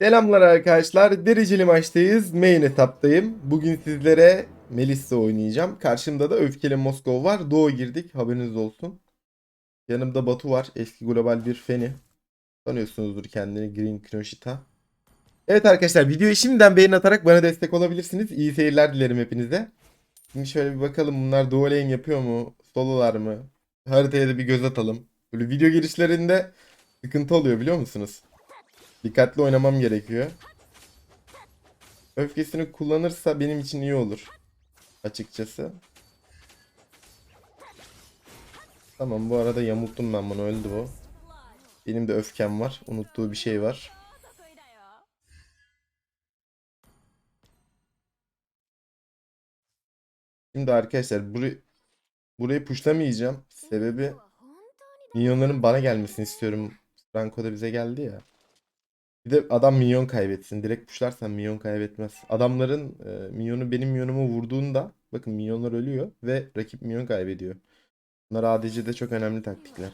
Selamlar arkadaşlar. Dereceli maçtayız. Main etaptayım. Bugün sizlere Melissa oynayacağım. Karşımda da Öfkeli Moskova var. Doğu girdik. Haberiniz olsun. Yanımda Batu var. Eski global bir feni. Tanıyorsunuzdur kendini. Green Knoshita. Evet arkadaşlar videoyu şimdiden beğeni atarak bana destek olabilirsiniz. İyi seyirler dilerim hepinize. Şimdi şöyle bir bakalım bunlar duo lane yapıyor mu? Sololar mı? Haritaya da bir göz atalım. Böyle video girişlerinde sıkıntı oluyor biliyor musunuz? Dikkatli oynamam gerekiyor. Öfkesini kullanırsa benim için iyi olur. Açıkçası. Tamam bu arada yamulttum ben bunu öldü bu. Benim de öfkem var. Unuttuğu bir şey var. Şimdi arkadaşlar burayı burayı pushlamayacağım. Sebebi minyonların bana gelmesini istiyorum. Franco da bize geldi ya. Bir de adam minyon kaybetsin. Direkt pushlarsan minyon kaybetmez. Adamların e, minyonu benim minyonumu vurduğunda bakın minyonlar ölüyor ve rakip minyon kaybediyor. Bunlar ADC'de çok önemli taktikler.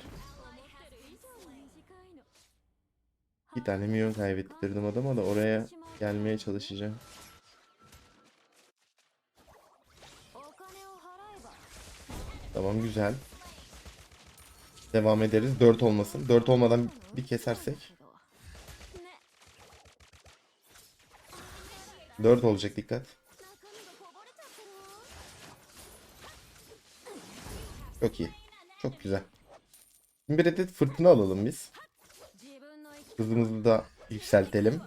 Bir tane minyon kaybettirdim adama da oraya gelmeye çalışacağım. Tamam güzel. Devam ederiz. 4 olmasın. 4 olmadan bir kesersek. 4 olacak dikkat. Çok iyi. Çok güzel. Şimdi bir adet fırtına alalım biz. Hızımızı da yükseltelim.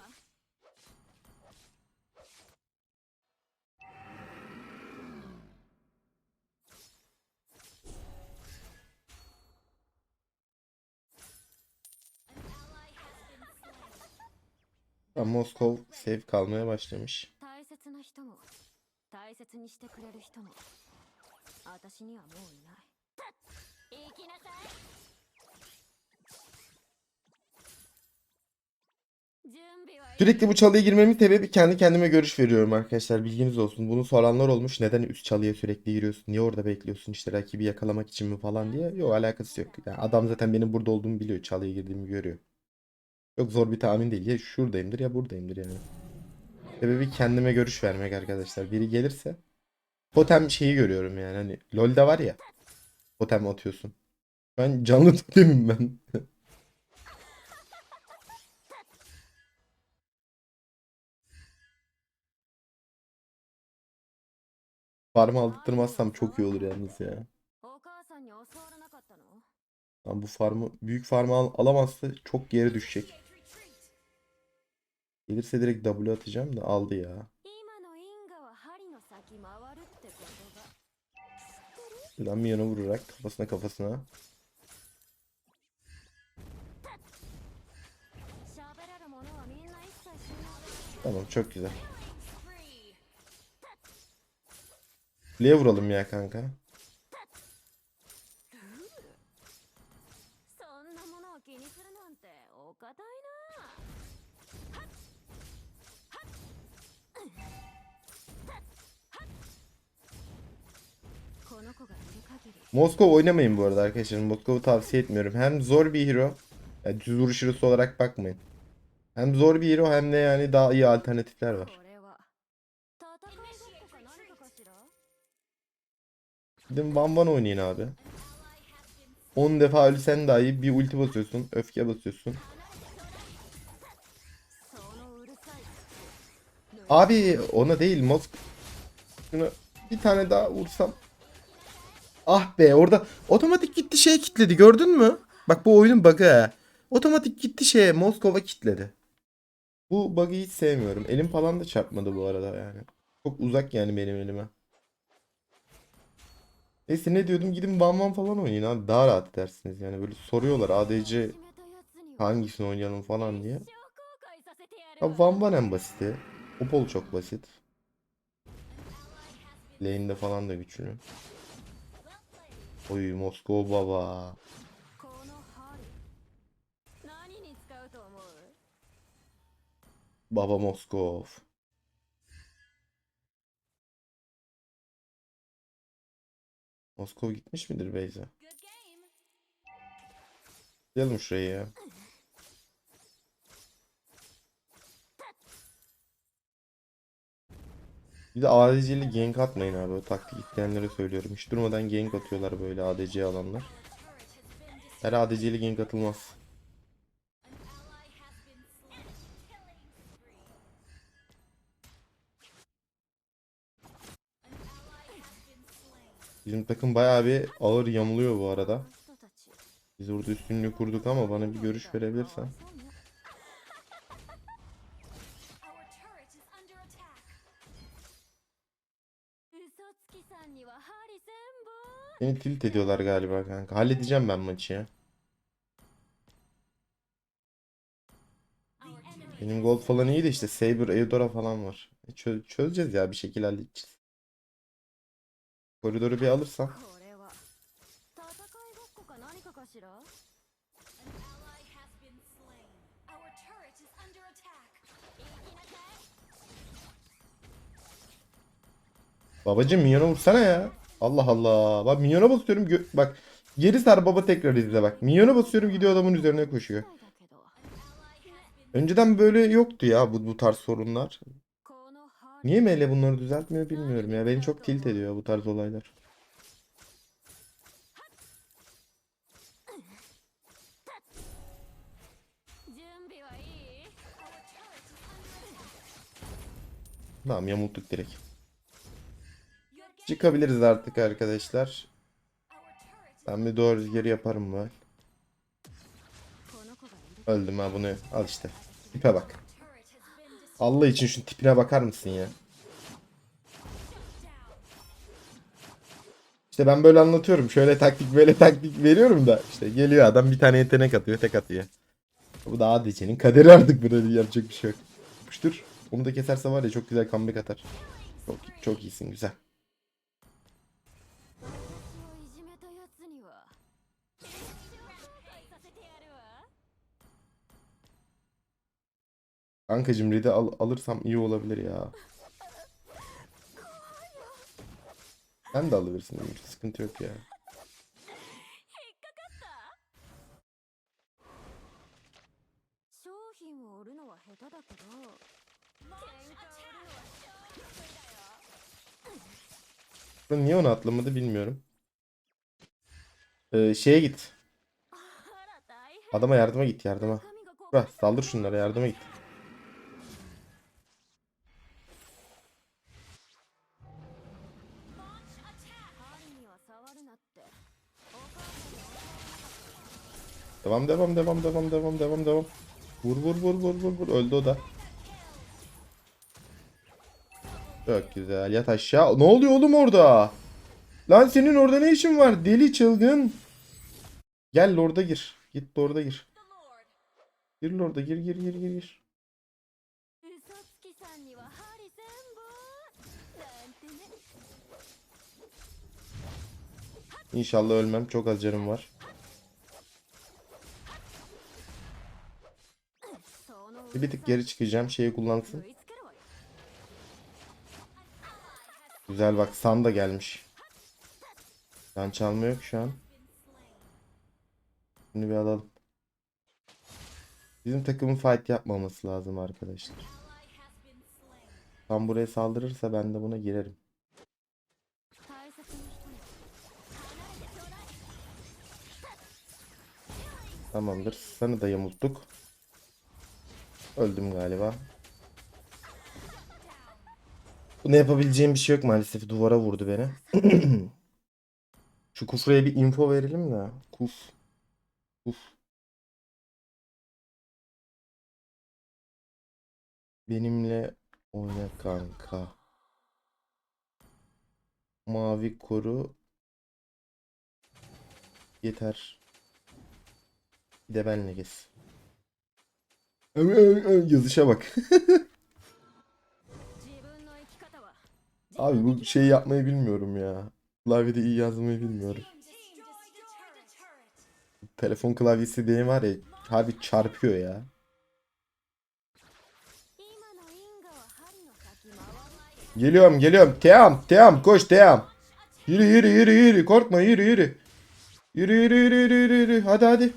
Hatta Moskov sev kalmaya başlamış. Sürekli bu çalıya girmemin sebebi kendi kendime görüş veriyorum arkadaşlar. Bilginiz olsun. Bunu soranlar olmuş. Neden üst çalıya sürekli giriyorsun? Niye orada bekliyorsun? İşte rakibi yakalamak için mi falan diye. Yok alakası yok. Yani adam zaten benim burada olduğumu biliyor. Çalıya girdiğimi görüyor. Çok zor bir tahmin değil. Ya şuradayımdır ya buradayımdır yani. Sebebi kendime görüş vermek arkadaşlar. Biri gelirse totem şeyi görüyorum yani. Hani LoL'da var ya. Totem atıyorsun. Ben canlı totemim ben. Farmı aldırtmazsam çok iyi olur yalnız ya. Lan bu farmı büyük farmı al alamazsa çok geri düşecek. Gelirse direkt W atacağım da aldı ya. Şuradan Mion'a vurarak kafasına kafasına. Tamam çok güzel. Kuleye vuralım ya kanka. Moskova oynamayın bu arada arkadaşlar. Moskova tavsiye etmiyorum. Hem zor bir hero. Yani düz vuruş hero'su olarak bakmayın. Hem zor bir hero hem de yani daha iyi alternatifler var. Gidin Van Van oynayın abi. 10 defa ölsen dahi bir ulti basıyorsun. Öfke basıyorsun. Abi ona değil Mosk. Bir tane daha vursam Ah be orada otomatik gitti şey kitledi gördün mü? Bak bu oyunun bug'ı he. Otomatik gitti şeye Moskova kitledi. Bu bug'ı hiç sevmiyorum. Elim falan da çarpmadı bu arada yani. Çok uzak yani benim elime. Neyse ne diyordum gidin Van Van falan oynayın abi daha rahat dersiniz yani böyle soruyorlar ADC hangisini oynayalım falan diye. Ya Van Van en basiti. Opol çok basit. Lane'de falan da güçlü. Oy Moskova baba. Baba Moskov. Moskov gitmiş midir Beyza? Gidelim şuraya ya. Bir de ADC'li gank atmayın abi o taktik isteyenlere söylüyorum. Hiç durmadan gank atıyorlar böyle ADC alanlar. Her ADC'li gank atılmaz. Bizim takım bayağı bir ağır yamuluyor bu arada. Biz orada üstünlüğü kurduk ama bana bir görüş verebilirsen. Beni tilt ediyorlar galiba kanka. Halledeceğim ben maçı ya. Benim gold falan iyi de işte Saber, Eudora falan var. E, çö- çözeceğiz ya bir şekilde halledeceğiz. Koridoru bir alırsam. Babacım minyona vursana ya. Allah Allah. Bak minyona basıyorum. Bak geri sar baba tekrar izle bak. Minyona basıyorum gidiyor adamın üzerine koşuyor. Önceden böyle yoktu ya bu, bu tarz sorunlar. Niye Mele bunları düzeltmiyor bilmiyorum ya. Beni çok tilt ediyor bu tarz olaylar. Tamam yamulttuk direkt. Çıkabiliriz artık arkadaşlar. Ben bir doğru rüzgarı yaparım ben. Öldüm ha bunu. Al işte. Tipe bak. Allah için şu tipine bakar mısın ya? İşte ben böyle anlatıyorum. Şöyle taktik böyle taktik veriyorum da. işte geliyor adam bir tane yetenek atıyor tek atıyor. Bu da ADC'nin kaderi artık böyle yapacak bir şey yok. Yapıştır. Onu da keserse var ya çok güzel comeback atar. Çok, çok iyisin güzel. Kankacım red'i al alırsam iyi olabilir ya. Sen de alıversin Emir. Sıkıntı yok ya. Niye onu atlamadı bilmiyorum. Ee, şeye git. Adama yardıma git yardıma. Bırak saldır şunlara yardıma git. Devam devam devam devam devam devam devam. Vur vur vur vur vur vur. Öldü o da. Çok güzel. Yat aşağı. Ne oluyor oğlum orada? Lan senin orada ne işin var? Deli çılgın. Gel Lord'a gir. Git Lord'a gir. Gir Lord'a gir gir gir gir gir. İnşallah ölmem. Çok az canım var. Bir tık geri çıkacağım şeyi kullansın. Güzel bak San da gelmiş. San çalma yok şu an. Bunu bir alalım. Bizim takımın fight yapmaması lazım arkadaşlar. Tam buraya saldırırsa ben de buna girerim. Tamamdır. Sana da yamulttuk. Öldüm galiba. Bunu yapabileceğim bir şey yok maalesef. Duvara vurdu beni. Şu kufraya bir info verelim de. Kuf. Kuf. Benimle oyna kanka. Mavi koru. Yeter. Bir de benle gez. Yazışa bak. Abi bu şeyi yapmayı bilmiyorum ya. Klavyede iyi yazmayı bilmiyorum. Telefon klavyesi diye var ya harbi çarpıyor ya. Geliyorum geliyorum. Team team koş team. Yürü yürü yürü yürü korkma yürü yürü. Yürü yürü yürü yürü yürü. Hadi hadi.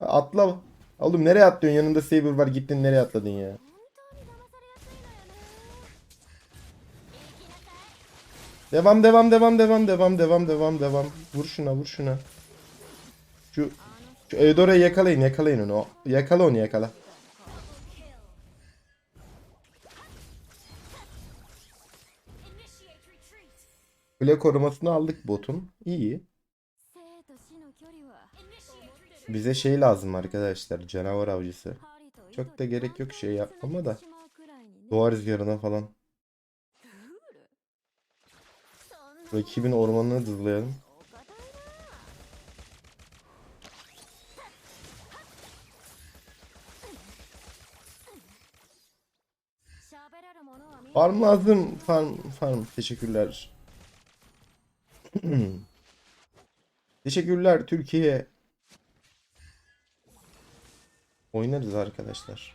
Atla. Oğlum nereye atlıyorsun? Yanında Saber var. Gittin nereye atladın ya? Devam devam devam devam devam devam devam devam. Vur şuna vur şuna. Şu, şu Eudora'yı yakalayın yakalayın onu. Yakala onu yakala. Kule korumasını aldık botun. İyi. Bize şey lazım arkadaşlar. Canavar avcısı. Çok da gerek yok şey yapmama da. Doğa rüzgarına falan. Rakibin ormanını dızlayalım. Farm lazım. Farm, farm. Teşekkürler. Teşekkürler Türkiye. Oynarız arkadaşlar.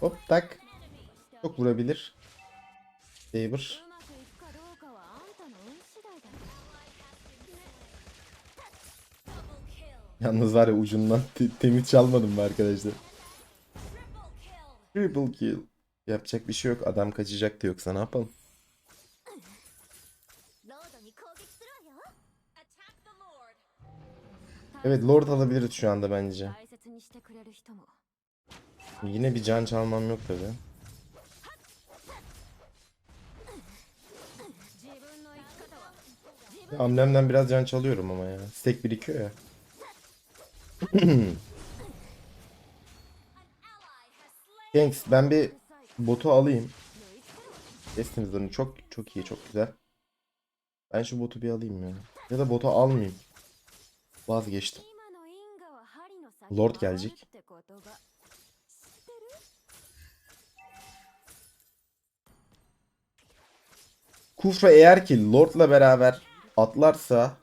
Hop tak. Çok vurabilir. Saber. Yalnız var ya ucundan temiz çalmadım mı arkadaşlar? Triple kill. Yapacak bir şey yok. Adam kaçacak diyor. yoksa ne yapalım? Evet Lord alabiliriz şu anda bence. Yine bir can çalmam yok tabi. Amblemden biraz can çalıyorum ama ya. Stek birikiyor ya. Thanks ben bir botu alayım. Destiniz çok çok iyi çok güzel. Ben şu botu bir alayım ya. Ya da botu almayayım. Vazgeçtim. Lord gelecek. Kufra eğer ki Lord'la beraber atlarsa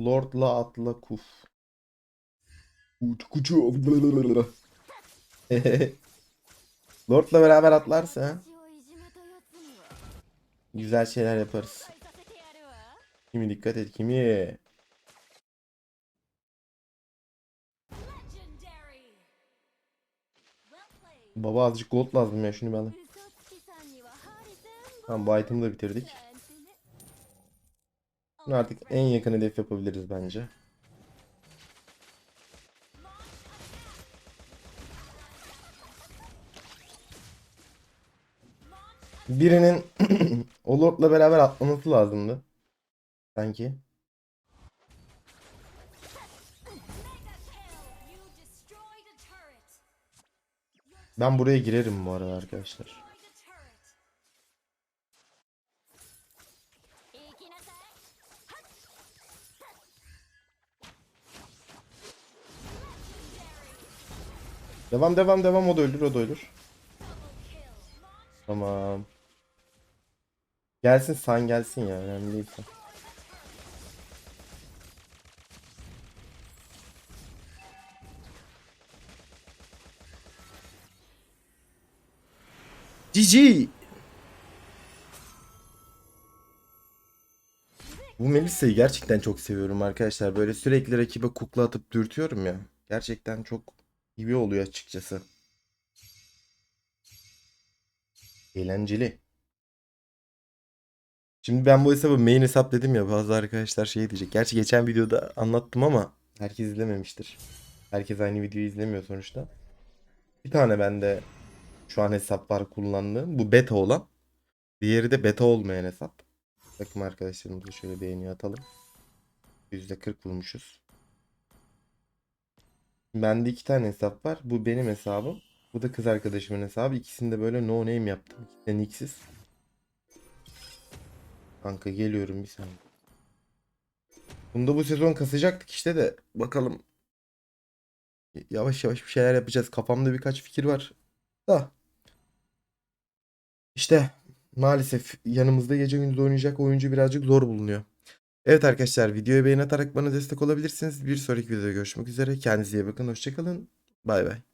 Lord'la atla kuf. Utkucu. Lord'la beraber atlarsa güzel şeyler yaparız. Kimi dikkat et kimi. Baba azıcık gold lazım ya şunu ben. alayım. Tamam bu item'ı da bitirdik. Bunu artık en yakın hedef yapabiliriz bence. Birinin o lordla beraber atlaması lazımdı. Sanki. Ben buraya girerim bu arada arkadaşlar. Devam devam devam o da öldür o da öldür. Tamam. Gelsin sen gelsin ya önemli değil. GG. Bu Melisa'yı gerçekten çok seviyorum arkadaşlar. Böyle sürekli rakibe kukla atıp dürtüyorum ya. Gerçekten çok iyi oluyor açıkçası. Eğlenceli. Şimdi ben bu hesabı main hesap dedim ya bazı arkadaşlar şey diyecek. Gerçi geçen videoda anlattım ama herkes izlememiştir. Herkes aynı videoyu izlemiyor sonuçta. Bir tane bende şu an hesap var kullandığım. Bu beta olan. Diğeri de beta olmayan hesap. Bakın arkadaşlarımıza şöyle beğeni atalım. %40 vurmuşuz. Bende iki tane hesap var. Bu benim hesabım. Bu da kız arkadaşımın hesabı. İkisini de böyle no name yaptım. İkisi de nicksiz. Kanka geliyorum bir saniye. Bunda bu sezon kasacaktık işte de bakalım. Yavaş yavaş bir şeyler yapacağız. Kafamda birkaç fikir var. Da. İşte maalesef yanımızda gece gündüz oynayacak oyuncu birazcık zor bulunuyor. Evet arkadaşlar videoya beğeni atarak bana destek olabilirsiniz. Bir sonraki videoda görüşmek üzere. Kendinize iyi bakın. Hoşçakalın. Bay bay.